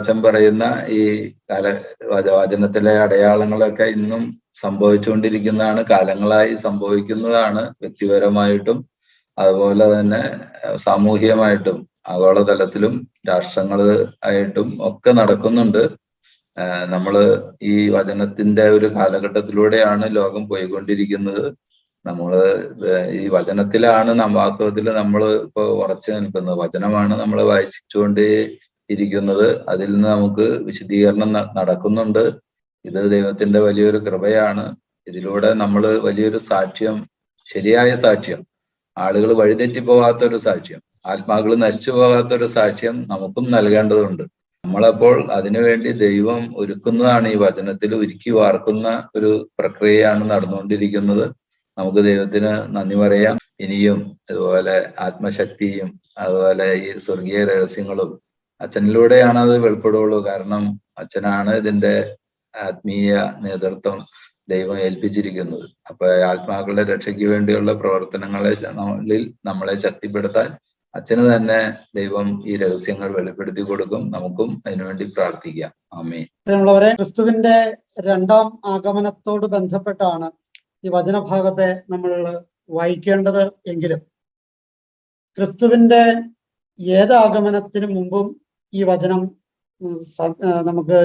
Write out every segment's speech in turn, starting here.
അച്ഛൻ പറയുന്ന ഈ കാല വച- വചനത്തിലെ അടയാളങ്ങളൊക്കെ ഇന്നും സംഭവിച്ചുകൊണ്ടിരിക്കുന്നതാണ് കാലങ്ങളായി സംഭവിക്കുന്നതാണ് വ്യക്തിപരമായിട്ടും അതുപോലെ തന്നെ സാമൂഹികമായിട്ടും ആഗോളതലത്തിലും രാഷ്ട്രങ്ങൾ ആയിട്ടും ഒക്കെ നടക്കുന്നുണ്ട്. നമ്മൾ ഈ വചനത്തിന്റെ ഒരു കാലഘട്ടത്തിലൂടെയാണ് ലോകം പോയിക്കൊണ്ടിരിക്കുന്നത്. നമ്മൾ ഏഹ്, ഈ വചനത്തിലാണ് വാസ്തവത്തിൽ നമ്മൾ ഇപ്പൊ ഉറച്ചു നിൽക്കുന്നത്. വചനമാണ് നമ്മൾ വായിച്ചുകൊണ്ട് ഇരിക്കുന്നത്. അതിൽ നിന്ന് നമുക്ക് വിശദീകരണം നടക്കുന്നുണ്ട്. ഇത് ദൈവത്തിന്റെ വലിയൊരു കൃപയാണ്. ഇതിലൂടെ നമ്മൾ വലിയൊരു സാക്ഷ്യം ശരിയായ സാക്ഷ്യം ആളുകൾ വഴിതെറ്റി പോകാത്ത ഒരു സാക്ഷ്യം ആത്മാക്കൾ നശിച്ചു പോകാത്ത ഒരു സാക്ഷ്യം നമുക്കും നൽകേണ്ടതുണ്ട്. നമ്മളപ്പോൾ അതിനുവേണ്ടി ദൈവം ഒരുക്കുന്നതാണ് ഈ വചനത്തിൽ ഒരുക്കി വാർക്കുന്ന ഒരു പ്രക്രിയയാണ് നടന്നുകൊണ്ടിരിക്കുന്നത്. നമുക്ക് ദൈവത്തിന് നന്ദി പറയാം. ഇനിയും അതുപോലെ ആത്മശക്തിയും അതുപോലെ ഈ സ്വർഗീയ രഹസ്യങ്ങളും അച്ഛനിലൂടെയാണ് അത് വെളിപ്പെടുകയുള്ളൂ. കാരണം അച്ഛനാണ് ഇതിന്റെ ആത്മീയ നേതൃത്വം ദൈവം ഏൽപ്പിച്ചിരിക്കുന്നത്. അപ്പൊ ആത്മാക്കളുടെ രക്ഷയ്ക്ക് വേണ്ടിയുള്ള പ്രവർത്തനങ്ങളെ നമ്മളെ ശക്തിപ്പെടുത്താൻ അച്ഛന് തന്നെ ദൈവം ഈ രഹസ്യങ്ങൾ വെളിപ്പെടുത്തി കൊടുക്കും. നമുക്കും അതിനുവേണ്ടി പ്രാർത്ഥിക്കാം. ആമേ പ്രിയമുള്ളവരെ ക്രിസ്തുവിന്റെ രണ്ടാം ആഗമനത്തോട് ബന്ധപ്പെട്ടാണ് ഈ വചനഭാഗത്തെ നമ്മൾ വായിക്കേണ്ടത് എങ്കിലും. ക്രിസ്തുവിന്റെ ഏത് ആഗമനത്തിന് മുമ്പും ഈ വചനം നമുക്ക്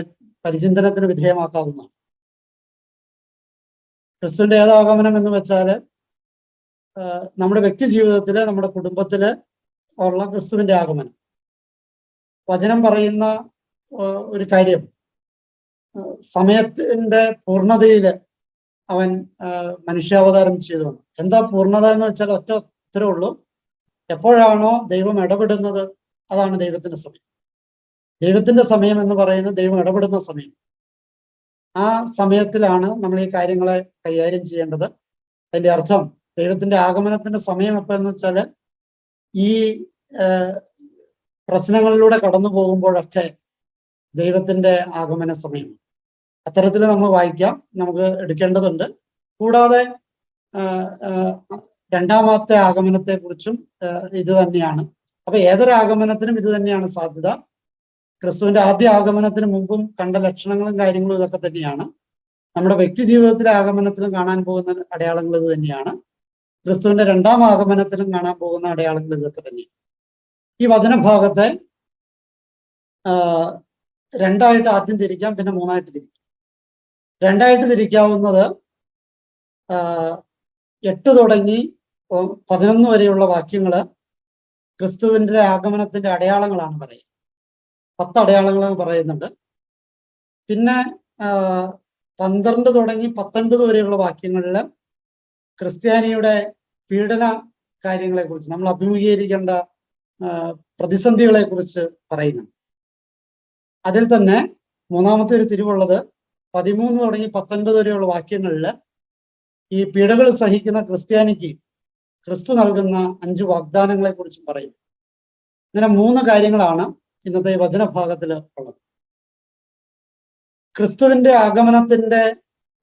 പരിചിന്തനത്തിന് വിധേയമാക്കാവുന്നതാണ് ക്രിസ്തുവിന്റെ ഏതാഗമനം എന്ന് വെച്ചാൽ നമ്മുടെ വ്യക്തി ജീവിതത്തിൽ നമ്മുടെ കുടുംബത്തിൽ ഉള്ള ക്രിസ്തുവിന്റെ ആഗമനം. വചനം പറയുന്ന ഒരു കാര്യം. സമയത്തിന്റെ പൂർണതയിൽ അവൻ മനുഷ്യാവതാരം ചെയ്തു എന്താ പൂർണത എന്ന് വെച്ചാൽ ഒറ്റ ഉത്തരവുള്ളൂ എപ്പോഴാണോ ദൈവം ഇടപെടുന്നത് അതാണ് ദൈവത്തിന്റെ സമയം. ദൈവത്തിന്റെ സമയം എന്ന് പറയുന്നത് ദൈവം ഇടപെടുന്ന സമയം. ആ സമയത്തിലാണ് നമ്മൾ ഈ കാര്യങ്ങളെ കൈകാര്യം ചെയ്യേണ്ടത്. അതിന്റെ അർത്ഥം ദൈവത്തിന്റെ ആഗമനത്തിന്റെ സമയം എപ്പോ എന്ന് വെച്ചാൽ ഈ പ്രശ്നങ്ങളിലൂടെ കടന്നു പോകുമ്പോഴൊക്കെ ദൈവത്തിന്റെ ആഗമന സമയം. അത്തരത്തിൽ നമ്മൾ വായിക്കാം. നമുക്ക് എടുക്കേണ്ടതുണ്ട്. കൂടാതെ രണ്ടാമത്തെ ആഗമനത്തെ കുറിച്ചും ഇത് തന്നെയാണ്. അപ്പൊ ഏതൊരു ആഗമനത്തിനും ഇത് തന്നെയാണ് സാധ്യത. ക്രിസ്തുവിന്റെ ആദ്യ ആഗമനത്തിന് മുമ്പും കണ്ട ലക്ഷണങ്ങളും കാര്യങ്ങളും ഇതൊക്കെ തന്നെയാണ്. നമ്മുടെ വ്യക്തി ജീവിതത്തിലെ ആഗമനത്തിലും കാണാൻ പോകുന്ന അടയാളങ്ങൾ ഇത് തന്നെയാണ്. ക്രിസ്തുവിന്റെ രണ്ടാം ആഗമനത്തിലും കാണാൻ പോകുന്ന അടയാളങ്ങൾ ഇതൊക്കെ തന്നെയാണ്. ഈ വചനഭാഗത്തെ രണ്ടായിട്ട് ആദ്യം തിരിക്കാം പിന്നെ മൂന്നായിട്ട് തിരിക്കാം. രണ്ടായിട്ട് തിരിക്കാവുന്നത് എട്ട് തുടങ്ങി പതിനൊന്ന് വരെയുള്ള വാക്യങ്ങൾ ക്രിസ്തുവിന്റെ ആഗമനത്തിന്റെ അടയാളങ്ങളാണ് പറയുക. പത്ത് അടയാളങ്ങൾ എന്ന് പറയുന്നുണ്ട് പിന്നെ പന്ത്രണ്ട് തുടങ്ങി പത്തൊൻപത് വരെയുള്ള വാക്യങ്ങളിൽ ക്രിസ്ത്യാനിയുടെ പീഡന കാര്യങ്ങളെ കുറിച്ച് നമ്മൾ അഭിമുഖീകരിക്കേണ്ട പ്രതിസന്ധികളെക്കുറിച്ച് പ്രതിസന്ധികളെ കുറിച്ച് പറയുന്നു അതിൽ തന്നെ മൂന്നാമത്തെ ഒരു തിരിവുള്ളത് പതിമൂന്ന് തുടങ്ങി പത്തൊൻപത് വരെയുള്ള വാക്യങ്ങളിൽ ഈ പീഡകൾ സഹിക്കുന്ന ക്രിസ്ത്യാനിക്ക് ക്രിസ്തു നൽകുന്ന അഞ്ച് വാഗ്ദാനങ്ങളെ കുറിച്ചും പറയുന്നു. ഇങ്ങനെ മൂന്ന് കാര്യങ്ങളാണ് ഇന്നത്തെ വചനഭാഗത്തിൽ ഉള്ളത്. ക്രിസ്തുവിന്റെ ആഗമനത്തിന്റെ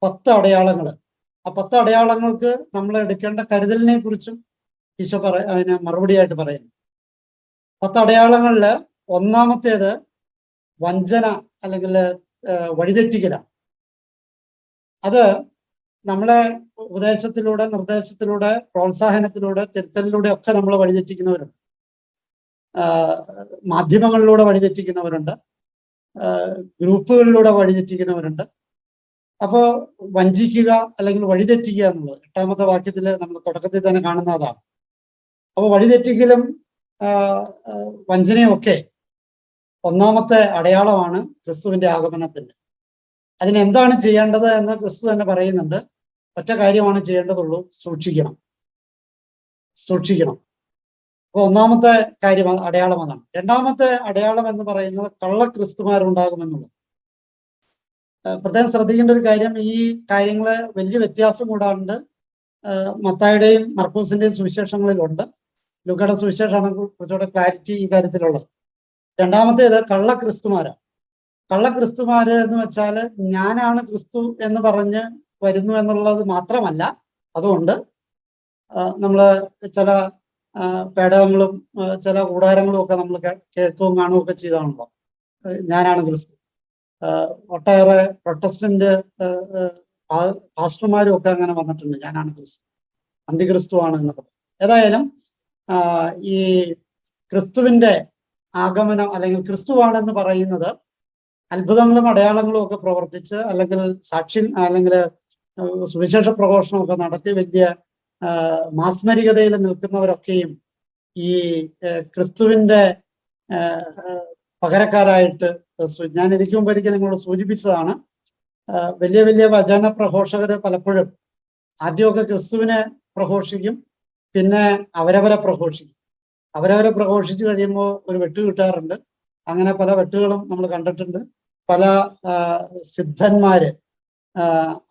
പത്ത് അടയാളങ്ങൾ ആ പത്ത് അടയാളങ്ങൾക്ക് നമ്മൾ എടുക്കേണ്ട കരുതലിനെ കുറിച്ചും ഈശോ പറ അതിന് മറുപടിയായിട്ട് പറയുന്നു. പത്ത് അടയാളങ്ങളിൽ ഒന്നാമത്തേത് വഞ്ചന അല്ലെങ്കിൽ വഴിതെറ്റിക്കലാണ് അത് നമ്മളെ ഉപദേശത്തിലൂടെ നിർദ്ദേശത്തിലൂടെ പ്രോത്സാഹനത്തിലൂടെ തിരുത്തലിലൂടെ ഒക്കെ നമ്മൾ വഴിതെറ്റിക്കുന്നവരുണ്ട്. മാധ്യമങ്ങളിലൂടെ വഴിതെറ്റിക്കുന്നവരുണ്ട് ഗ്രൂപ്പുകളിലൂടെ വഴിതെറ്റിക്കുന്നവരുണ്ട് അപ്പോൾ വഞ്ചിക്കുക അല്ലെങ്കിൽ വഴിതെറ്റിക്കുക എന്നുള്ളത് എട്ടാമത്തെ വാക്യത്തിൽ നമ്മൾ തുടക്കത്തിൽ തന്നെ കാണുന്ന അതാണ്. അപ്പൊ വഴിതെറ്റിക്കലും ആ, ആ, വഞ്ചനയും ഒക്കെ ഒന്നാമത്തെ അടയാളമാണ് ക്രിസ്തുവിന്റെ ആഗമനത്തിന്റെ അതിനെന്താണ് ചെയ്യേണ്ടത് എന്ന് ക്രിസ്തു തന്നെ പറയുന്നുണ്ട്. ഒറ്റ കാര്യമാണ് ചെയ്യേണ്ടതുള്ളൂ സൂക്ഷിക്കണം. സൂക്ഷിക്കണം. അപ്പൊ ഒന്നാമത്തെ കാര്യം അടയാളം എന്നാണ് രണ്ടാമത്തെ അടയാളം എന്ന് പറയുന്നത് കള്ള ക്രിസ്തുമാരുണ്ടാകുമെന്നുള്ളത് പ്രത്യേകം ശ്രദ്ധിക്കേണ്ട ഒരു കാര്യം ഈ കാര്യങ്ങൾ വലിയ വ്യത്യാസം കൂടാണ്ട് മത്തായുടെയും മർക്കൂസിന്റെയും സുവിശേഷങ്ങളിലുണ്ട്. ലുക്കയുടെ സുവിശേഷമാണ് കുറച്ചുകൂടെ ക്ലാരിറ്റി ഈ കാര്യത്തിലുള്ളത്. രണ്ടാമത്തേത് കള്ള ക്രിസ്തുമാരാണ് കള്ള ക്രിസ്തുമാര് എന്ന് വെച്ചാൽ ഞാനാണ് ക്രിസ്തു എന്ന് പറഞ്ഞ് വരുന്നു എന്നുള്ളത് മാത്രമല്ല അതുകൊണ്ട് നമ്മൾ ചില പേടകങ്ങളും ചില കൂടാരങ്ങളും ഒക്കെ നമ്മൾ കേൾക്കുകയും കാണുകയും ഒക്കെ ചെയ്താണല്ലോ. ഞാനാണ് ക്രിസ്തു. ഒട്ടേറെ പ്രൊട്ടസ്റ്റന്റ് പാസ്റ്റർമാരും ഒക്കെ അങ്ങനെ വന്നിട്ടുണ്ട്. ഞാനാണ് ക്രിസ്തു. അന്തിക്രിസ്തുവാണ് എന്നൊക്കെ ഏതായാലും ഈ ക്രിസ്തുവിന്റെ ആഗമനം അല്ലെങ്കിൽ ക്രിസ്തുവാണെന്ന് പറയുന്നത് അത്ഭുതങ്ങളും അടയാളങ്ങളും ഒക്കെ പ്രവർത്തിച്ച് അല്ലെങ്കിൽ സാക്ഷി അല്ലെങ്കിൽ സുവിശേഷ പ്രഘോഷണമൊക്കെ നടത്തി വലിയ മാസ്മരികതയിൽ നിൽക്കുന്നവരൊക്കെയും ഈ ക്രിസ്തുവിന്റെ പകരക്കാരായിട്ട് ഞാൻ എനിക്ക് മുമ്പ് ഒരിക്കൽ നിങ്ങളോട് സൂചിപ്പിച്ചതാണ് വലിയ വലിയ വചന പ്രഘോഷകര് പലപ്പോഴും ആദ്യമൊക്കെ ക്രിസ്തുവിനെ പ്രഘോഷിക്കും പിന്നെ അവരവരെ പ്രഘോഷിക്കും. അവരവരെ പ്രഘോഷിച്ചു കഴിയുമ്പോൾ ഒരു വെട്ട് കിട്ടാറുണ്ട്. അങ്ങനെ പല വെട്ടുകളും നമ്മൾ കണ്ടിട്ടുണ്ട്. പല സിദ്ധന്മാര്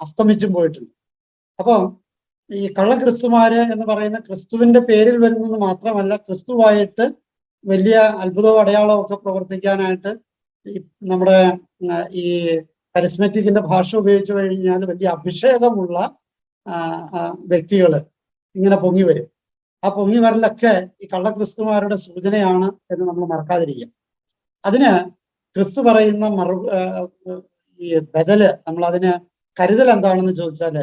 അസ്തമിച്ചും പോയിട്ടുണ്ട്. അപ്പം ഈ കള്ളക്രിസ്തുമാര് എന്ന് പറയുന്ന ക്രിസ്തുവിന്റെ പേരിൽ വരുന്നത് മാത്രമല്ല ക്രിസ്തുവായിട്ട് വലിയ അത്ഭുതവും അടയാളവും ഒക്കെ പ്രവർത്തിക്കാനായിട്ട് നമ്മുടെ ഈ കരിസ്മറ്റിക്കിന്റെ ഭാഷ ഉപയോഗിച്ചു കഴിഞ്ഞാൽ വലിയ അഭിഷേകമുള്ള ആ, ഇങ്ങനെ പൊങ്ങി വരും. ആ പൊങ്ങി വരലൊക്കെ ഈ കള്ളക്രിസ്തുമാരുടെ സൂചനയാണ് എന്ന് നമ്മൾ മറക്കാതിരിക്കുക. അതിന് ക്രിസ്തു പറയുന്ന മറു ഈ ബദൽ നമ്മൾ അതിന് കരുതൽ എന്താണെന്ന് ചോദിച്ചാൽ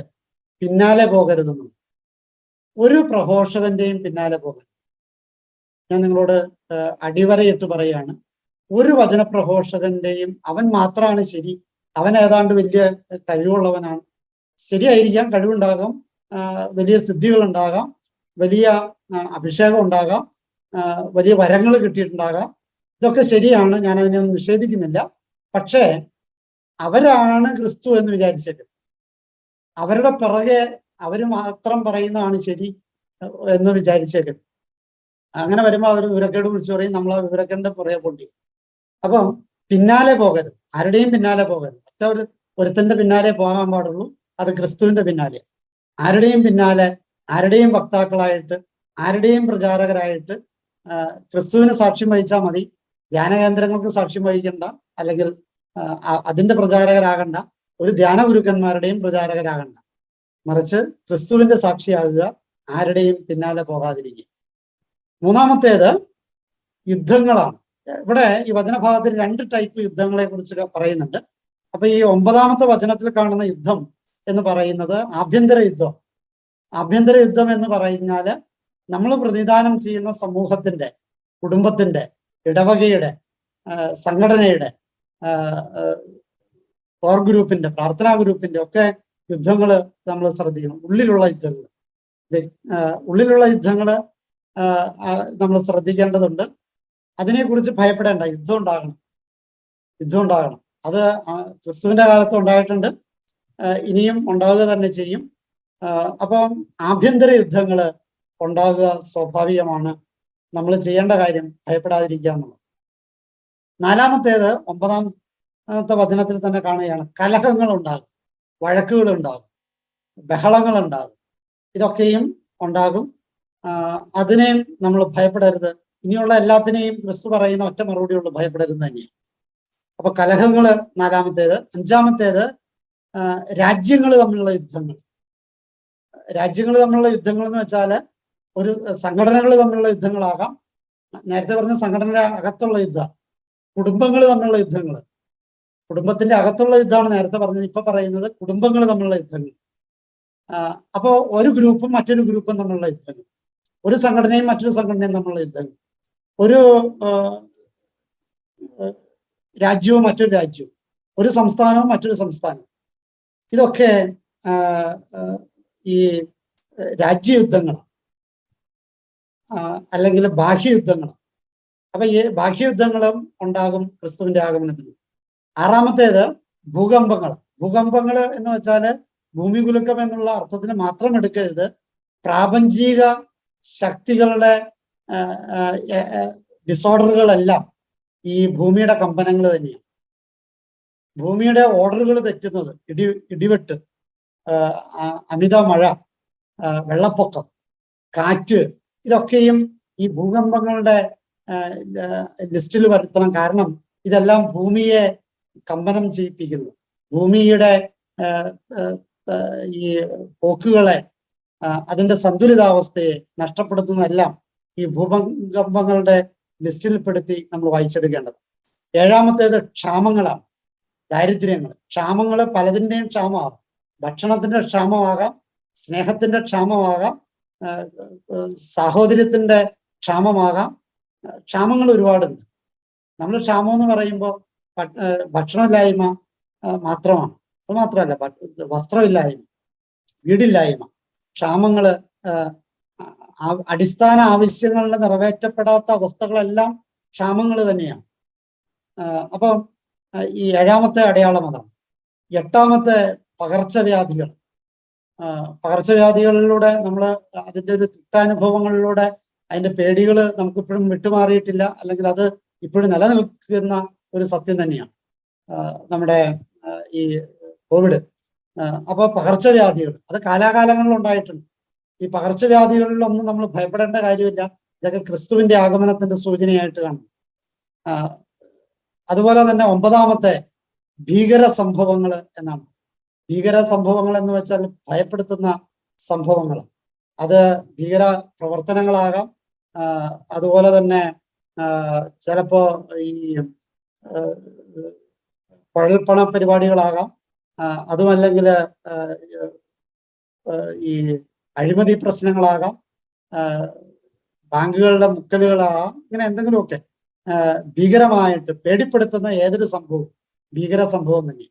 പിന്നാലെ പോകരുതെന്ന് ഒരു പ്രഘോഷകന്റെയും പിന്നാലെ പോകരുത്. ഞാൻ നിങ്ങളോട് അടിവരയിട്ട് പറയാണ്. ഒരു വചനപ്രഘോഷകന്റെയും അവൻ മാത്രമാണ് ശരി. അവൻ ഏതാണ്ട് വലിയ കഴിവുള്ളവനാണ്. ശരിയായിരിക്കാം കഴിവുണ്ടാകാം വലിയ സിദ്ധികൾ ഉണ്ടാകാം വലിയ അഭിഷേകം ഉണ്ടാകാം വലിയ വരങ്ങൾ കിട്ടിയിട്ടുണ്ടാകാം. ഇതൊക്കെ ശരിയാണ്. ഞാൻ അതിനെ നിഷേധിക്കുന്നില്ല. പക്ഷേ അവരാണ് ക്രിസ്തു എന്ന് വിചാരിച്ചേക്കും. അവരുടെ പിറകെ അവർ മാത്രം പറയുന്നതാണ് ശരി എന്ന് വിചാരിച്ചേക്ക്. അങ്ങനെ വരുമ്പോൾ അവർ വിവരക്കേട് വിളിച്ചു പറയും നമ്മൾ ആ വിവരക്കേടിന്റെ പുറകെ പൊട്ടി അപ്പം പിന്നാലെ പോകരുത്. ആരുടെയും പിന്നാലെ പോകരുത്. ഒറ്റ ഒരു ഒരുത്തന്റെ പിന്നാലെ പോകാൻ പാടുള്ളൂ. അത് ക്രിസ്തുവിന്റെ പിന്നാലെ. ആരുടെയും പിന്നാലെ ആരുടെയും വക്താക്കളായിട്ട് ആരുടെയും പ്രചാരകരായിട്ട് ക്രിസ്തുവിന് സാക്ഷ്യം വഹിച്ചാൽ മതി. ധ്യാനകേന്ദ്രങ്ങൾക്ക് സാക്ഷ്യം വഹിക്കണ്ട. അല്ലെങ്കിൽ അതിന്റെ പ്രചാരകരാകണ്ട. ഒരു ധ്യാന ഗുരുക്കന്മാരുടെയും പ്രചാരകരാകണ്ട. മറിച്ച് ക്രിസ്തുവിന്റെ സാക്ഷിയാകുക ആരുടെയും പിന്നാലെ പോകാതിരിക്കുക. മൂന്നാമത്തേത് യുദ്ധങ്ങളാണ്. ഇവിടെ ഈ വചനഭാഗത്തിൽ രണ്ട് ടൈപ്പ് യുദ്ധങ്ങളെ കുറിച്ച് പറയുന്നുണ്ട്. അപ്പൊ ഈ ഒമ്പതാമത്തെ വചനത്തിൽ കാണുന്ന യുദ്ധം എന്ന് പറയുന്നത് ആഭ്യന്തര യുദ്ധം. ആഭ്യന്തര യുദ്ധം എന്ന് പറഞ്ഞാൽ നമ്മൾ പ്രതിദാനം ചെയ്യുന്ന സമൂഹത്തിന്റെ കുടുംബത്തിന്റെ ഇടവകയുടെ സംഘടനയുടെ കോർ ഗ്രൂപ്പിന്റെ പ്രാർത്ഥനാ ഗ്രൂപ്പിന്റെ ഒക്കെ യുദ്ധങ്ങൾ നമ്മൾ ശ്രദ്ധിക്കണം. ഉള്ളിലുള്ള യുദ്ധങ്ങൾ ഉള്ളിലുള്ള യുദ്ധങ്ങൾ നമ്മൾ ശ്രദ്ധിക്കേണ്ടതുണ്ട്. അതിനെക്കുറിച്ച് ഭയപ്പെടേണ്ട. യുദ്ധം ഉണ്ടാകണം. യുദ്ധം ഉണ്ടാകണം. അത് ക്രിസ്തുവിന്റെ കാലത്ത് ഉണ്ടായിട്ടുണ്ട്. ഇനിയും ഉണ്ടാവുക തന്നെ ചെയ്യും. അപ്പം ആഭ്യന്തര യുദ്ധങ്ങൾ ഉണ്ടാകുക സ്വാഭാവികമാണ്. നമ്മൾ ചെയ്യേണ്ട കാര്യം ഭയപ്പെടാതിരിക്കുക എന്നുള്ളത്. നാലാമത്തേത് ഒമ്പതാമത്തെ വചനത്തിൽ തന്നെ കാണുകയാണ്. കലഹങ്ങൾ ഉണ്ടാകും വഴക്കുകൾ ഉണ്ടാകും ബഹളങ്ങൾ ഉണ്ടാകും. ഇതൊക്കെയും ഉണ്ടാകും അതിനെയും നമ്മൾ ഭയപ്പെടരുത്. ഇനിയുള്ള എല്ലാത്തിനെയും ക്രിസ്തു പറയുന്ന ഒറ്റ മറുപടിയുള്ളൂ ഭയപ്പെടരുത് തന്നെയാണ് അപ്പൊ കലഹങ്ങൾ നാലാമത്തേത്. അഞ്ചാമത്തേത് രാജ്യങ്ങൾ തമ്മിലുള്ള യുദ്ധങ്ങൾ. രാജ്യങ്ങൾ തമ്മിലുള്ള യുദ്ധങ്ങൾ എന്ന് വെച്ചാൽ ഒരു സംഘടനകൾ തമ്മിലുള്ള യുദ്ധങ്ങളാകാം. നേരത്തെ പറഞ്ഞ സംഘടനയുടെ അകത്തുള്ള യുദ്ധം കുടുംബങ്ങൾ തമ്മിലുള്ള യുദ്ധങ്ങൾ കുടുംബത്തിന്റെ അകത്തുള്ള യുദ്ധമാണ് നേരത്തെ പറഞ്ഞത്. ഇപ്പൊ പറയുന്നത് കുടുംബങ്ങൾ തമ്മിലുള്ള യുദ്ധങ്ങൾ. അപ്പോൾ ഒരു ഗ്രൂപ്പും മറ്റൊരു ഗ്രൂപ്പും തമ്മിലുള്ള യുദ്ധങ്ങൾ. ഒരു സംഘടനയും മറ്റൊരു സംഘടനയും തമ്മിലുള്ള യുദ്ധങ്ങൾ. ഒരു രാജ്യവും മറ്റൊരു രാജ്യവും. ഒരു സംസ്ഥാനവും മറ്റൊരു സംസ്ഥാനവും. ഇതൊക്കെ ഈ രാജ്യയുദ്ധങ്ങളാണ്. അല്ലെങ്കിൽ ബാഹ്യയുദ്ധങ്ങൾ അപ്പൊ ഈ ബാഹ്യയുദ്ധങ്ങളും ഉണ്ടാകും ക്രിസ്തുവിന്റെ ആഗമനത്തിന് ആറാമത്തേത് ഭൂകമ്പങ്ങൾ. ഭൂകമ്പങ്ങൾ എന്ന് വെച്ചാൽ ഭൂമി കുലുക്കം എന്നുള്ള അർത്ഥത്തിന് മാത്രം എടുക്കരുത്. പ്രാപഞ്ചിക ശക്തികളുടെ ഡിസോർഡറുകളെല്ലാം ഈ ഭൂമിയുടെ കമ്പനങ്ങൾ തന്നെയാണ്. ഭൂമിയുടെ ഓർഡറുകൾ തെറ്റുന്നത്. ഇടി ഇടിവെട്ട് അമിത മഴ വെള്ളപ്പൊക്കം കാറ്റ് ഇതൊക്കെയും ഈ ഭൂകമ്പങ്ങളുടെ ലിസ്റ്റിൽ വരുത്തണം. കാരണം ഇതെല്ലാം ഭൂമിയെ കമ്പനം ചെയ്യിപ്പിക്കുന്നു. ഭൂമിയുടെ ഈ പോക്കുകളെ അതിന്റെ സന്തുലിതാവസ്ഥയെ നഷ്ടപ്പെടുത്തുന്നതെല്ലാം ഈ ഭൂകമ്പങ്ങളുടെ ലിസ്റ്റിൽപ്പെടുത്തി നമ്മൾ വായിച്ചെടുക്കേണ്ടത്. ഏഴാമത്തേത് ക്ഷാമങ്ങളാണ്. ദാരിദ്ര്യങ്ങൾ. ക്ഷാമങ്ങൾ പലതിന്റെയും ക്ഷാമമാകാം. ഭക്ഷണത്തിന്റെ ക്ഷാമമാകാം. സ്നേഹത്തിന്റെ ക്ഷാമമാകാം. സാഹോദര്യത്തിന്റെ ക്ഷാമമാകാം. ക്ഷാമങ്ങൾ ഒരുപാടുണ്ട്. നമ്മൾ ക്ഷാമം എന്ന് പറയുമ്പോൾ ഭക്ഷണമില്ലായ്മ മാത്രമാണ്. അത് മാത്രമല്ല വസ്ത്രമില്ലായ്മ വീടില്ലായ്മ ക്ഷാമങ്ങൾ അടിസ്ഥാന ആവശ്യങ്ങളുടെ നിറവേറ്റപ്പെടാത്ത അവസ്ഥകളെല്ലാം ക്ഷാമങ്ങൾ തന്നെയാണ്. അപ്പൊ ഈ ഏഴാമത്തെ അടയാളം അതാണ്. എട്ടാമത്തെ പകർച്ചവ്യാധികൾ പകർച്ചവ്യാധികളിലൂടെ നമ്മൾ അതിന്റെ ഒരു തിക്താനുഭവങ്ങളിലൂടെ അതിന്റെ പേടികൾ നമുക്കിപ്പോഴും വിട്ടുമാറിയിട്ടില്ല. അല്ലെങ്കിൽ അത് ഇപ്പോഴും നിലനിൽക്കുന്ന ഒരു സത്യം തന്നെയാണ്. നമ്മുടെ ഈ കോവിഡ് അപ്പൊ പകർച്ചവ്യാധികൾ അത് കാലാകാലങ്ങളിൽ ഉണ്ടായിട്ടുണ്ട് ഈ പകർച്ചവ്യാധികളിലൊന്നും നമ്മൾ ഭയപ്പെടേണ്ട കാര്യമില്ല. ഇതൊക്കെ ക്രിസ്തുവിന്റെ ആഗമനത്തിന്റെ സൂചനയായിട്ട് കാണും. അതുപോലെ തന്നെ ഒമ്പതാമത്തെ ഭീകര സംഭവങ്ങൾ എന്നാണ്. ഭീകര സംഭവങ്ങൾ എന്ന് വെച്ചാൽ ഭയപ്പെടുത്തുന്ന സംഭവങ്ങൾ. അത് ഭീകര പ്രവർത്തനങ്ങളാകാം. അതുപോലെ തന്നെ ചിലപ്പോ ഈ കുഴൽപ്പണ പരിപാടികളാകാം അതുമല്ലെങ്കിൽ ഈ അഴിമതി പ്രശ്നങ്ങളാകാം. ബാങ്കുകളുടെ മുക്കലുകളാകാം. ഇങ്ങനെ എന്തെങ്കിലുമൊക്കെ ഭീകരമായിട്ട് പേടിപ്പെടുത്തുന്ന ഏതൊരു സംഭവം ഭീകര സംഭവം തന്നെ.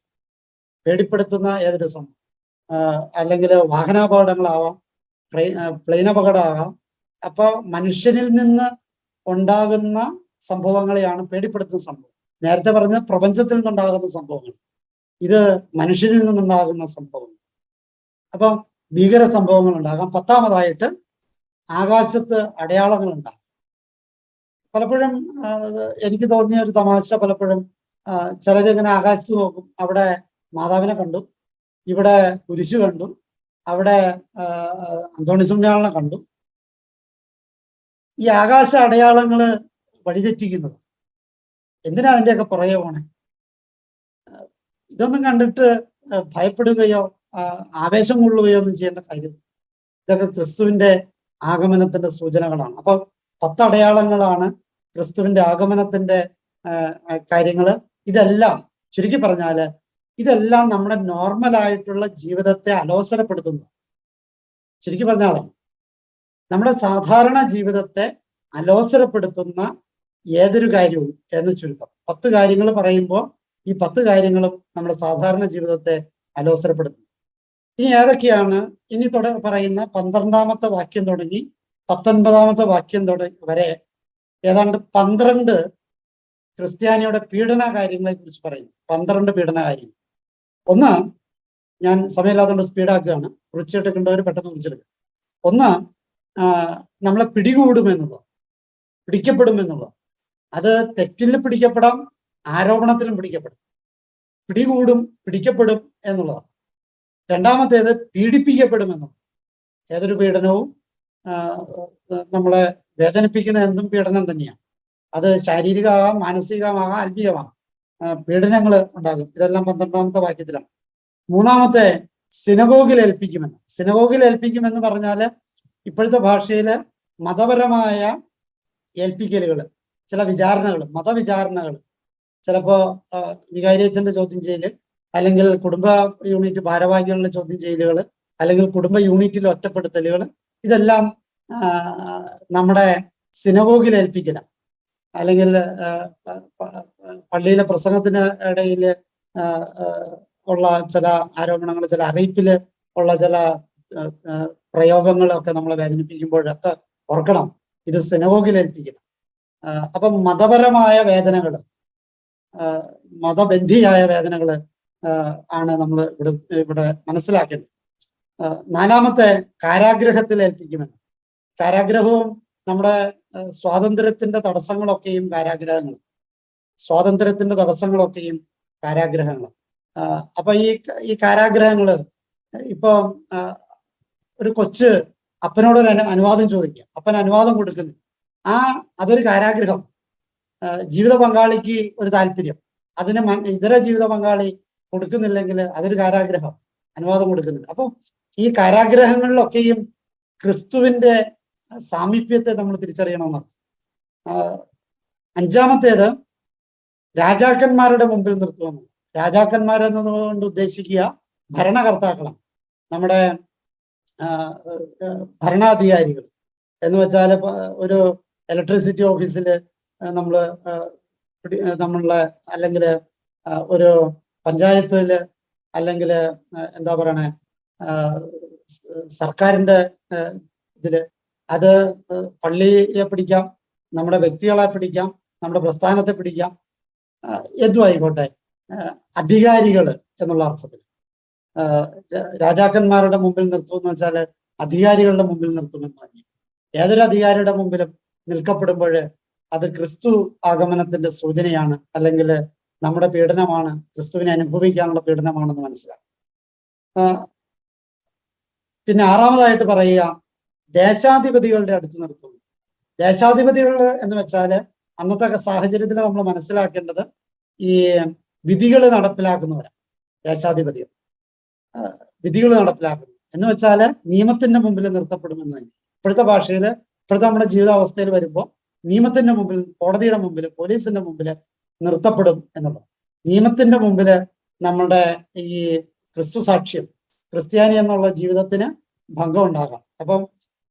പേടിപ്പെടുത്തുന്ന ഏതൊരു സംഭവം. അല്ലെങ്കിൽ വാഹനാപകടങ്ങളാവാം പ്ലെയിൻ അപകടമാകാം അപ്പൊ മനുഷ്യനിൽ നിന്ന് ഉണ്ടാകുന്ന സംഭവങ്ങളെയാണ് പേടിപ്പെടുത്തുന്ന സംഭവം. നേരത്തെ പറഞ്ഞ പ്രപഞ്ചത്തിൽ നിന്നുണ്ടാകുന്ന സംഭവങ്ങൾ. ഇത് മനുഷ്യനിൽ നിന്നുണ്ടാകുന്ന സംഭവങ്ങൾ. അപ്പം ഭീകര സംഭവങ്ങൾ ഉണ്ടാകാം. പത്താമതായിട്ട് ആകാശത്ത് അടയാളങ്ങൾ ഉണ്ടാകും. പലപ്പോഴും എനിക്ക് തോന്നിയ ഒരു തമാശ പലപ്പോഴും ചിലരിങ്ങനെ ആകാശത്ത് നോക്കും. അവിടെ മാതാവിനെ കണ്ടു. ഇവിടെ കുരിശു കണ്ടു. അവിടെ അന്തോണി സുണ്യാളിനെ കണ്ടു. ഈ ആകാശ അടയാളങ്ങൾ വഴിതെറ്റിക്കുന്നത് എന്തിനാ അതിന്റെയൊക്കെ പുറകെ പോണേ? ഇതൊന്നും കണ്ടിട്ട് ഭയപ്പെടുകയോ ആവേശം കൊള്ളുകയോ ഒന്നും ചെയ്യേണ്ട കാര്യം ഇതൊക്കെ ക്രിസ്തുവിന്റെ ആഗമനത്തിന്റെ സൂചനകളാണ്. അപ്പൊ പത്തടയാളങ്ങളാണ് ക്രിസ്തുവിന്റെ ആഗമനത്തിന്റെ കാര്യങ്ങൾ. ഇതെല്ലാം ചുരുക്കി പറഞ്ഞാൽ ഇതെല്ലാം നമ്മുടെ നോർമൽ ആയിട്ടുള്ള ജീവിതത്തെ അലോസരപ്പെടുത്തുന്നു. ചുരുക്കി പറഞ്ഞാൽ നമ്മുടെ സാധാരണ ജീവിതത്തെ അലോസരപ്പെടുത്തുന്ന ഏതൊരു കാര്യവും എന്ന് ചുരുക്കം. പത്ത് കാര്യങ്ങൾ പറയുമ്പോൾ ഈ പത്ത് കാര്യങ്ങളും നമ്മുടെ സാധാരണ ജീവിതത്തെ അലോസരപ്പെടുത്തുന്നു. ഇനി ഏതൊക്കെയാണ്? ഇനി തുട പറയുന്ന പന്ത്രണ്ടാമത്തെ വാക്യം തുടങ്ങി പത്തൊൻപതാമത്തെ വാക്യം തുടങ്ങി വരെ ഏതാണ്ട് പന്ത്രണ്ട് ക്രിസ്ത്യാനിയുടെ പീഡന കാര്യങ്ങളെ കുറിച്ച് പറയുന്നു. പന്ത്രണ്ട് പീഡന കാര്യങ്ങൾ ഒന്ന് ഞാൻ സമയമില്ലാത്തതുകൊണ്ട് സ്പീഡാക്കുകയാണ്. കുറിച്ചെടുക്കേണ്ടവർ പെട്ടെന്ന് കുറിച്ചെടുക്കുക. ഒന്ന് നമ്മളെ പിടികൂടുമെന്നുള്ളത്. പിടിക്കപ്പെടുമെന്നുള്ളത്. അത് തെറ്റിൽ പിടിക്കപ്പെടാം ആരോപണത്തിലും പിടിക്കപ്പെടും. പിടികൂടും പിടിക്കപ്പെടും എന്നുള്ളതാണ്. രണ്ടാമത്തേത് പീഡിപ്പിക്കപ്പെടും എന്നുള്ളത് ഏതൊരു പീഡനവും നമ്മളെ വേദനിപ്പിക്കുന്ന എന്തും പീഡനം തന്നെയാണ്. അത് ശാരീരികമാകാം മാനസികമാകാം ആത്മീയമാകാം. പീഡനങ്ങൾ ഉണ്ടാകും. ഇതെല്ലാം പന്ത്രണ്ടാമത്തെ വാക്യത്തിലാണ്. മൂന്നാമത്തെ സിനഗോഗിൽ ഏൽപ്പിക്കുമെന്ന്. സിനഗോഗിൽ ഏൽപ്പിക്കുമെന്ന് പറഞ്ഞാൽ ഇപ്പോഴത്തെ ഭാഷയിൽ മതപരമായ ഏൽപ്പിക്കലുകൾ ചില വിചാരണകൾ മതവിചാരണകൾ ചിലപ്പോ വികാരിയച്ഛന്റെ ചോദ്യം ചെയ്യൽ അല്ലെങ്കിൽ കുടുംബ യൂണിറ്റ് ഭാരവാഹികളുടെ ചോദ്യം ചെയ്യലുകൾ അല്ലെങ്കിൽ കുടുംബ യൂണിറ്റിൽ ഒറ്റപ്പെടുത്തലുകൾ ഇതെല്ലാം നമ്മുടെ സിനഗോഗിൽ ഏൽപ്പിക്കല. അല്ലെങ്കിൽ പള്ളിയിലെ പ്രസംഗത്തിന് ഇടയിൽ ഉള്ള ചില ആരോപണങ്ങൾ ചില അറിയിപ്പിൽ ഉള്ള ചില പ്രയോഗങ്ങളൊക്കെ നമ്മളെ വേദനിപ്പിക്കുമ്പോഴൊക്കെ ഓർക്കണം. ഇത് സിനഗോഗിൽ ഏൽപ്പിക്കണം ആ, അപ്പം മതപരമായ വേദനകൾ മതബന്ധിയായ വേദനകൾ ആണ് നമ്മൾ ഇവിടെ ഇവിടെ മനസ്സിലാക്കേണ്ടത്. നാലാമത്തെ കാരാഗ്രഹത്തിൽ ഏൽപ്പിക്കുമെന്ന് കാരാഗ്രഹവും നമ്മുടെ സ്വാതന്ത്ര്യത്തിന്റെ തടസ്സങ്ങളൊക്കെയും കാരാഗ്രഹങ്ങൾ സ്വാതന്ത്ര്യത്തിന്റെ തടസ്സങ്ങളൊക്കെയും കാരാഗ്രഹങ്ങൾ അപ്പൊ ഈ ഈ കാരാഗ്രഹങ്ങൾ ഇപ്പൊ ഒരു കൊച്ച് അപ്പനോട് ഒരു അനു- അനുവാദം ചോദിക്കുക. അപ്പൻ അനുവാദം കൊടുക്കുന്നു. ആ അതൊരു കാരാഗ്രഹം. ജീവിത പങ്കാളിക്ക് ഒരു താല്പര്യം. അതിന് ഇതര ജീവിത പങ്കാളി കൊടുക്കുന്നില്ലെങ്കിൽ അതൊരു കാരാഗ്രഹം അനുവാദം കൊടുക്കുന്നില്ല. അപ്പം ഈ കാരാഗ്രഹങ്ങളിലൊക്കെയും ക്രിസ്തുവിന്റെ സാമീപ്യത്തെ നമ്മൾ തിരിച്ചറിയണമെന്നാണ്. അഞ്ചാമത്തേത് രാജാക്കന്മാരുടെ മുമ്പിൽ നിർത്തുവാണ് രാജാക്കന്മാരെന്നതുകൊണ്ട് ഉദ്ദേശിക്കുക ഭരണകർത്താക്കളാണ്. നമ്മുടെ ഭരണാധികാരികൾ. എന്ന് വെച്ചാൽ ഒരു ഇലക്ട്രിസിറ്റി ഓഫീസിൽ നമ്മൾ നമ്മളെ അല്ലെങ്കിൽ ഒരു പഞ്ചായത്തിൽ അല്ലെങ്കിൽ എന്താ പറയണേ സർക്കാരിന്റെ ഇതിൽ അത് പള്ളിയെ പിടിക്കാം നമ്മുടെ വ്യക്തികളെ പിടിക്കാം നമ്മുടെ പ്രസ്ഥാനത്തെ പിടിക്കാം എന്തുമായിക്കോട്ടെ അധികാരികൾ എന്നുള്ള അർത്ഥത്തിൽ രാജാക്കന്മാരുടെ മുമ്പിൽ നിർത്തുമെന്ന് വെച്ചാൽ അധികാരികളുടെ മുമ്പിൽ നിർത്തുമെന്ന് പറഞ്ഞു. ഏതൊരു അധികാരിയുടെ മുമ്പിലും നിൽക്കപ്പെടുമ്പോൾ അത് ക്രിസ്തു ആഗമനത്തിന്റെ സൂചനയാണ് അല്ലെങ്കിൽ നമ്മുടെ പീഡനമാണ് ക്രിസ്തുവിനെ അനുഭവിക്കാനുള്ള പീഡനമാണെന്ന് മനസ്സിലാക്കാം. പിന്നെ ആറാമതായിട്ട് പറയുക ദേശാധിപതികളുടെ അടുത്ത് നിർത്തുന്നു. ദേശാധിപതികൾ എന്ന് വെച്ചാൽ അന്നത്തെ സാഹചര്യത്തിൽ നമ്മൾ മനസ്സിലാക്കേണ്ടത് ഈ വിധികൾ നടപ്പിലാക്കുന്നവരാണ് ദേശാധിപതികൾ. വിധികൾ നടപ്പിലാക്കുന്നു. എന്ന് വെച്ചാൽ നിയമത്തിന്റെ മുമ്പിൽ നിർത്തപ്പെടുമെന്ന് തന്നെ. ഇപ്പോഴത്തെ ഭാഷയിൽ ഇപ്പോഴത്തെ നമ്മുടെ ജീവിതാവസ്ഥയിൽ വരുമ്പോൾ നിയമത്തിന്റെ മുമ്പിൽ കോടതിയുടെ മുമ്പിൽ പോലീസിന്റെ മുമ്പിൽ നിർത്തപ്പെടും എന്നുള്ളത്. നിയമത്തിന്റെ മുമ്പിൽ നമ്മുടെ ഈ ക്രിസ്തു സാക്ഷ്യം ക്രിസ്ത്യാനി എന്നുള്ള ജീവിതത്തിന് ഭംഗം ഉണ്ടാകാം. അപ്പം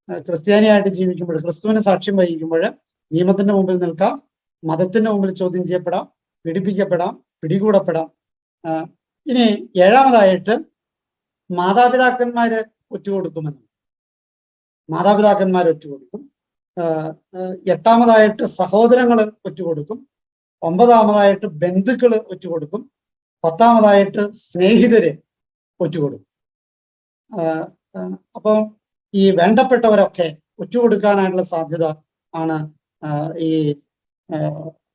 ക്രിസ്ത്യാനിയായിട്ട് ജീവിക്കുമ്പോൾ ക്രിസ്തുവിന് സാക്ഷ്യം വഹിക്കുമ്പോൾ നിയമത്തിന്റെ മുമ്പിൽ നിൽക്കാം മതത്തിന്റെ മുമ്പിൽ ചോദ്യം ചെയ്യപ്പെടാം പീഡിപ്പിക്കപ്പെടാം പിടികൂടപ്പെടാം. ഇനി ഏഴാമതായിട്ട് മാതാപിതാക്കന്മാര് ഒറ്റുകൊടുക്കുമെന്ന്. മാതാപിതാക്കന്മാർ ഒറ്റുകൊടുക്കും. എട്ടാമതായിട്ട് സഹോദരങ്ങൾ ഒറ്റുകൊടുക്കും. ഒമ്പതാമതായിട്ട് ബന്ധുക്കൾ ഒറ്റുകൊടുക്കും. പത്താമതായിട്ട് സ്നേഹിതര് ഒറ്റുകൊടുക്കും. അപ്പം ഈ വേണ്ടപ്പെട്ടവരൊക്കെ ഒറ്റുകൊടുക്കാനായിട്ടുള്ള സാധ്യത ആണ് ഈ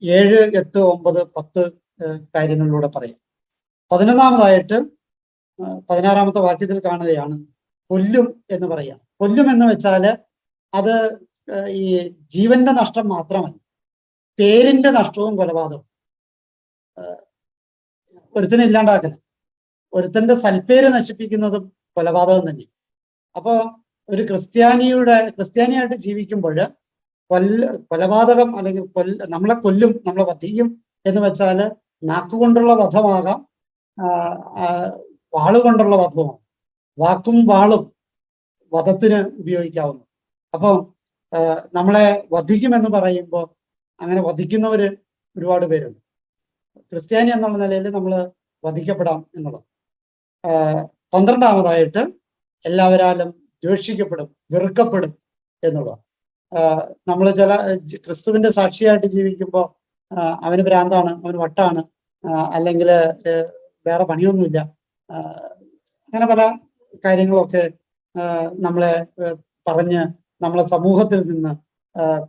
ഏഴ് എട്ട് ഒമ്പത് പത്ത് കാര്യങ്ങളിലൂടെ പറയാം പതിനൊന്നാമതായിട്ട് പതിനാറാമത്തെ വാക്യത്തിൽ കാണുകയാണ് കൊല്ലും എന്ന് പറയാം. കൊല്ലും എന്ന് വെച്ചാൽ അത് ഈ ജീവന്റെ നഷ്ടം മാത്രമല്ല പേരിന്റെ നഷ്ടവും കൊലപാതകവും. ഒരുത്തിനെ ഇല്ലാണ്ടാക്കല ഒരുത്തന്റെ സൽപ്പേര് നശിപ്പിക്കുന്നതും കൊലപാതകം തന്നെ. അപ്പോ ഒരു ക്രിസ്ത്യാനിയുടെ ക്രിസ്ത്യാനിയായിട്ട് ജീവിക്കുമ്പോൾ കൊല്ല കൊലപാതകം അല്ലെങ്കിൽ കൊല്ല നമ്മളെ കൊല്ലും നമ്മളെ വധിക്കും എന്ന് വെച്ചാൽ നാക്കുകൊണ്ടുള്ള വധമാകാം വാളുകൊണ്ടുള്ള വധമാകാം വാക്കും വാളും വധത്തിന് ഉപയോഗിക്കാവുന്നു. അപ്പോൾ നമ്മളെ വധിക്കുമെന്ന് പറയുമ്പോൾ അങ്ങനെ വധിക്കുന്നവര് ഒരുപാട് പേരുണ്ട്. ക്രിസ്ത്യാനി എന്നുള്ള നിലയിൽ നമ്മൾ വധിക്കപ്പെടാം എന്നുള്ളത്. പന്ത്രണ്ടാമതായിട്ട് എല്ലാവരാലും ദ്വേഷിക്കപ്പെടും വെറുക്കപ്പെടും എന്നുള്ളത്. നമ്മൾ ചില ക്രിസ്തുവിന്റെ സാക്ഷിയായിട്ട് ജീവിക്കുമ്പോൾ അവന് ഭ്രാന്താണ് അവന് വട്ടാണ് അല്ലെങ്കിൽ വേറെ പണിയൊന്നുമില്ല. അങ്ങനെ പല കാര്യങ്ങളൊക്കെ നമ്മളെ പറഞ്ഞ് നമ്മളെ സമൂഹത്തിൽ നിന്ന്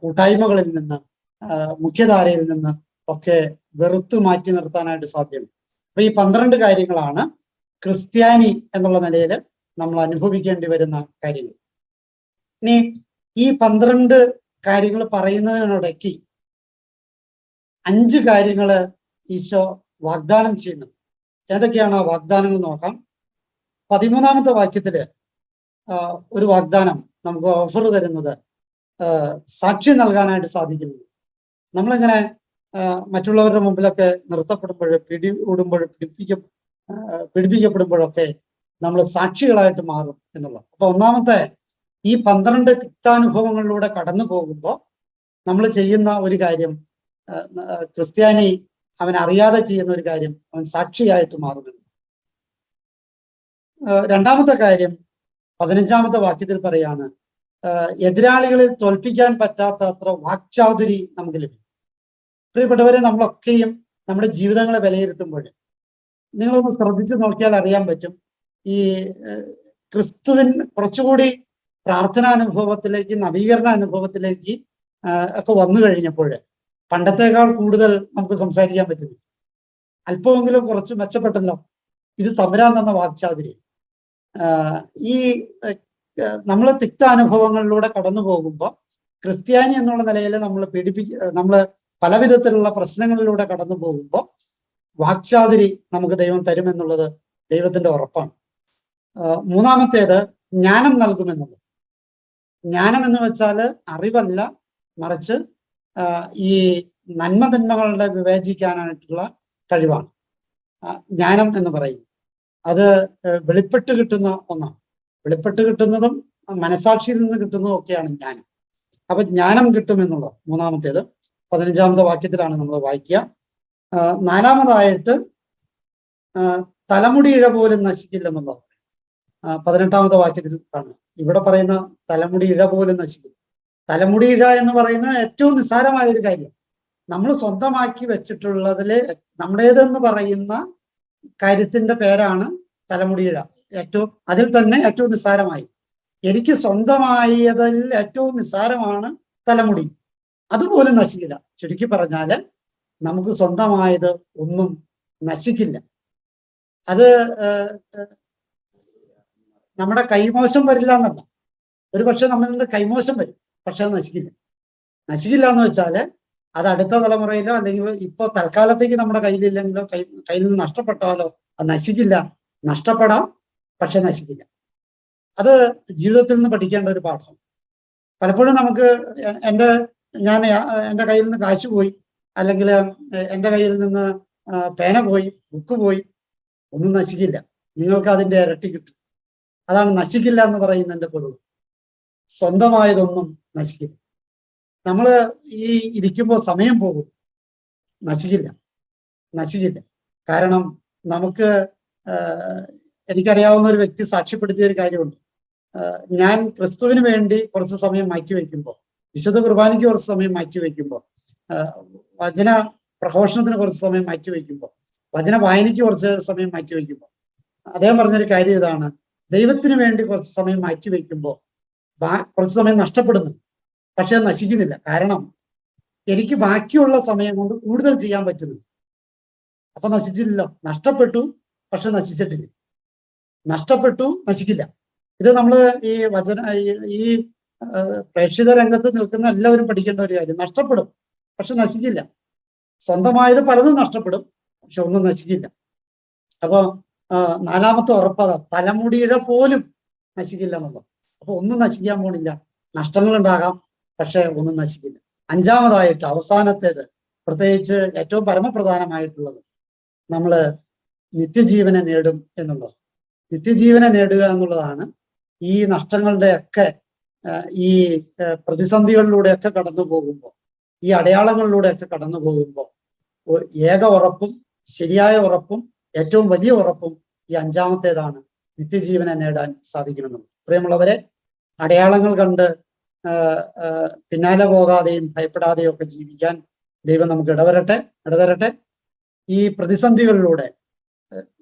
കൂട്ടായ്മകളിൽ നിന്ന് മുഖ്യധാരയിൽ നിന്ന് ഒക്കെ വെറുത്ത് മാറ്റി നിർത്താനായിട്ട് സാധ്യതയുണ്ട് അപ്പൊ ഈ പന്ത്രണ്ട് കാര്യങ്ങളാണ് ക്രിസ്ത്യാനി എന്നുള്ള നിലയിൽ നമ്മൾ അനുഭവിക്കേണ്ടി വരുന്ന കാര്യങ്ങൾ. ഇനി ഈ പന്ത്രണ്ട് കാര്യങ്ങൾ പറയുന്നതിനിടയ്ക്ക് അഞ്ച് കാര്യങ്ങൾ ഈശോ വാഗ്ദാനം ചെയ്യുന്നു ഏതൊക്കെയാണ് ആ വാഗ്ദാനങ്ങൾ നോക്കാം. പതിമൂന്നാമത്തെ വാക്യത്തിൽ ഒരു വാഗ്ദാനം നമുക്ക് ഓഫർ തരുന്നത് സാക്ഷി നൽകാനായിട്ട് സാധിക്കുന്നു. നമ്മളിങ്ങനെ മറ്റുള്ളവരുടെ മുമ്പിലൊക്കെ നിർത്തപ്പെടുമ്പോൾ പിടികൂടുമ്പോൾ പിടിപ്പിക്ക പിടിപ്പിക്കപ്പെടുമ്പോഴൊക്കെ നമ്മൾ സാക്ഷികളായിട്ട് മാറും എന്നുള്ളത്. അപ്പൊ ഒന്നാമത്തെ ഈ പന്ത്രണ്ട് തിക്താനുഭവങ്ങളിലൂടെ കടന്നു പോകുമ്പോൾ നമ്മൾ ചെയ്യുന്ന ഒരു കാര്യം ക്രിസ്ത്യാനി അവൻ അറിയാതെ ചെയ്യുന്ന ഒരു കാര്യം അവൻ സാക്ഷിയായിട്ട് മാറുമെന്ന് രണ്ടാമത്തെ കാര്യം പതിനഞ്ചാമത്തെ വാക്യത്തിൽ പറയാണ് എതിരാളികളിൽ തോൽപ്പിക്കാൻ പറ്റാത്ത അത്ര വാക്ചാതുരി നമുക്ക് ലഭിക്കും. പ്രിയപ്പെട്ടവരെ നമ്മളൊക്കെയും നമ്മുടെ ജീവിതങ്ങളെ വിലയിരുത്തുമ്പോൾ നിങ്ങളൊന്ന് ശ്രദ്ധിച്ചു നോക്കിയാൽ അറിയാൻ പറ്റും ഈ ക്രിസ്തുവിൻ കുറച്ചുകൂടി പ്രാർത്ഥനാനുഭവത്തിലേക്ക് നവീകരണ അനുഭവത്തിലേക്ക് ഒക്കെ വന്നു കഴിഞ്ഞപ്പോൾ പണ്ടത്തേക്കാൾ കൂടുതൽ നമുക്ക് സംസാരിക്കാൻ പറ്റുന്നു. അല്പമെങ്കിലും കുറച്ച് മെച്ചപ്പെട്ടല്ലോ ഇത് തമ്പുരാൻ തന്ന വാക്ചാതുരി. ഈ നമ്മൾ തിക്താനുഭവങ്ങളിലൂടെ കടന്നു പോകുമ്പോൾ ക്രിസ്ത്യാനി എന്നുള്ള നിലയിൽ നമ്മൾ പീഡിപ്പിക്ക നമ്മൾ പല വിധത്തിലുള്ള പ്രശ്നങ്ങളിലൂടെ കടന്നു പോകുമ്പോൾ വാക്ചാതുരി നമുക്ക് ദൈവം തരുമെന്നുള്ളത് ദൈവത്തിന്റെ ഉറപ്പാണ്. മൂന്നാമത്തേത് ജ്ഞാനം നൽകുമെന്നുള്ളത്. ജ്ഞാനം എന്ന് വെച്ചാൽ അറിവല്ല മറിച്ച് ഈ നന്മ തിന്മകളുടെ വിവേചിക്കാനായിട്ടുള്ള കഴിവാണ്. ജ്ഞാനം എന്ന് പറയുന്നത്. അത് വെളിപ്പെട്ട് കിട്ടുന്ന ഒന്നാണ്. വെളിപ്പെട്ട് കിട്ടുന്നതും മനസാക്ഷിയിൽ നിന്ന് കിട്ടുന്നതും ഒക്കെയാണ് ജ്ഞാനം. അപ്പൊ ജ്ഞാനം കിട്ടുമെന്നുള്ളത് മൂന്നാമത്തേത്. പതിനഞ്ചാമത്തെ വാക്യത്തിലാണ് നമ്മൾ വായിക്കുക. നാലാമതായിട്ട് തലമുടി ഇഴ പോലും നശിക്കില്ലെന്നുള്ളത്. പതിനെട്ടാമത്തെ വാക്യത്തിൽ ആണ് ഇവിടെ പറയുന്ന തലമുടി ഇഴ പോലും നശിക്കും തലമുടി ഇഴ എന്ന് പറയുന്നത് ഏറ്റവും നിസ്സാരമായ ഒരു കാര്യം. നമ്മൾ സ്വന്തമാക്കി വെച്ചിട്ടുള്ളതിൽ നമ്മുടേതെന്ന് പറയുന്ന കാര്യത്തിന്റെ പേരാണ് തലമുടിയിഴ. ഏറ്റവും അതിൽ തന്നെ ഏറ്റവും നിസ്സാരമായി. എനിക്ക് സ്വന്തമായതിൽ ഏറ്റവും നിസ്സാരമാണ് തലമുടി. അതുപോലും നശിക്കില്ല. ചുരുക്കി പറഞ്ഞാൽ നമുക്ക് സ്വന്തമായത് ഒന്നും നശിക്കില്ല. അത് നമ്മുടെ കൈമോശം വരില്ല എന്നല്ല. ഒരു പക്ഷെ കൈമോശം വരും. പക്ഷെ അത് നശിക്കില്ല. നശിക്കില്ല എന്ന് വെച്ചാൽ അത് അടുത്ത തലമുറയിലോ അല്ലെങ്കിൽ ഇപ്പോ തൽക്കാലത്തേക്ക് നമ്മുടെ കയ്യിലില്ലെങ്കിലോ കൈ കയ്യിൽ നിന്ന് നഷ്ടപ്പെട്ടാലോ അത് നശിക്കില്ല. നഷ്ടപ്പെടാം പക്ഷെ നശിക്കില്ല. അത് ജീവിതത്തിൽ നിന്ന് പഠിക്കേണ്ട ഒരു പാഠം. പലപ്പോഴും നമുക്ക് എന്റെ ഞാൻ എന്റെ കയ്യിൽ നിന്ന് കാശ് പോയി അല്ലെങ്കിൽ എന്റെ കയ്യിൽ നിന്ന് പേന പോയി ബുക്ക് പോയി ഒന്നും നശിക്കില്ല. നിങ്ങൾക്ക് അതിന്റെ ഇരട്ടി കിട്ടും. അതാണ് നശിക്കില്ല എന്ന് പറയുന്നതിന്റെ പൊരുൾ. സ്വന്തമായതൊന്നും നശിക്കില്ല. നമ്മൾ ഈ ഇരിക്കുമ്പോൾ സമയം പോകും. നശിക്കില്ല. നശിക്കില്ല. കാരണം നമുക്ക് എനിക്കറിയാവുന്ന ഒരു വ്യക്തി സാക്ഷ്യപ്പെടുത്തിയ ഒരു കാര്യമുണ്ട്. ഞാൻ ക്രിസ്തുവിന് വേണ്ടി കുറച്ച് സമയം മാറ്റി വയ്ക്കുമ്പോൾ വിശുദ്ധ കുർബാനയ്ക്ക് കുറച്ച് സമയം മാറ്റി വയ്ക്കുമ്പോൾ വചന പ്രഘോഷണത്തിന് കുറച്ച് സമയം മാറ്റി വയ്ക്കുമ്പോൾ വചന വായനയ്ക്ക് കുറച്ച് സമയം മാറ്റി വയ്ക്കുമ്പോൾ അദ്ദേഹം പറഞ്ഞൊരു കാര്യം ഇതാണ്. ദൈവത്തിന് വേണ്ടി കുറച്ച് സമയം മാറ്റി വയ്ക്കുമ്പോൾ കുറച്ച് സമയം നഷ്ടപ്പെടുന്നു. പക്ഷെ അത് നശിക്കുന്നില്ല. കാരണം എനിക്ക് ബാക്കിയുള്ള സമയം കൊണ്ട് കൂടുതൽ ചെയ്യാൻ പറ്റുന്നു. അപ്പൊ നശിച്ചില്ലല്ലോ. നഷ്ടപ്പെട്ടു പക്ഷെ നശിച്ചിട്ടില്ല. നഷ്ടപ്പെട്ടു നശിക്കില്ല. ഇത് നമ്മൾ ഈ വചന ഈ- പ്രേക്ഷിത രംഗത്ത് നിൽക്കുന്ന എല്ലാവരും പഠിക്കേണ്ട ഒരു കാര്യം. നഷ്ടപ്പെടും പക്ഷെ നശിക്കില്ല. സ്വന്തമായത് പലതും നഷ്ടപ്പെടും പക്ഷെ ഒന്നും നശിക്കില്ല. അപ്പൊ നാലാമത്തെ ഉറപ്പത തലമുടിയുടെ പോലും നശിക്കില്ല എന്നുള്ളത്. അപ്പൊ ഒന്നും നശിക്കാൻ പോണില്ല. നഷ്ടങ്ങൾ ഉണ്ടാകാം പക്ഷെ ഒന്നും നശിക്കില്ല. അഞ്ചാമതായിട്ട് അവസാനത്തേത് പ്രത്യേകിച്ച് ഏറ്റവും പരമപ്രധാനമായിട്ടുള്ളത് നമ്മൾ നിത്യജീവനെ നേടും എന്നുള്ളത്. നിത്യജീവനെ നേടുക എന്നുള്ളതാണ് ഈ നഷ്ടങ്ങളുടെ ഒക്കെ ഈ പ്രതിസന്ധികളിലൂടെയൊക്കെ കടന്നു പോകുമ്പോൾ ഈ അടയാളങ്ങളിലൂടെയൊക്കെ കടന്നു പോകുമ്പോൾ ഏക ഉറപ്പും ശരിയായ ഉറപ്പും ഏറ്റവും വലിയ ഉറപ്പും ഈ അഞ്ചാമത്തേതാണ് നിത്യജീവനെ നേടാൻ സാധിക്കുമെന്നുള്ളത് പ്രിയമുള്ളവരെ അടയാളങ്ങൾ കണ്ട് പിന്നാലെ പോകാതെയും ഭയപ്പെടാതെയും ഒക്കെ ജീവിക്കാൻ ദൈവം നമുക്ക് ഇടവരട്ടെ ഇടതരട്ടെ. ഈ പ്രതിസന്ധികളിലൂടെ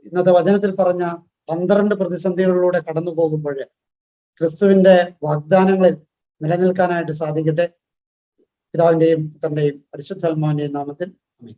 ഇന്നത്തെ വചനത്തിൽ പറഞ്ഞ പന്ത്രണ്ട് പ്രതിസന്ധികളിലൂടെ കടന്നു പോകുമ്പോൾ ക്രിസ്തുവിന്റെ വാഗ്ദാനങ്ങളിൽ നിലനിൽക്കാനായിട്ട് സാധിക്കട്ടെ. പിതാവിന്റെയും പുത്രന്റെയും പരിശുദ്ധാത്മാവിന്റെയും നാമത്തിൽ ആമേൻ.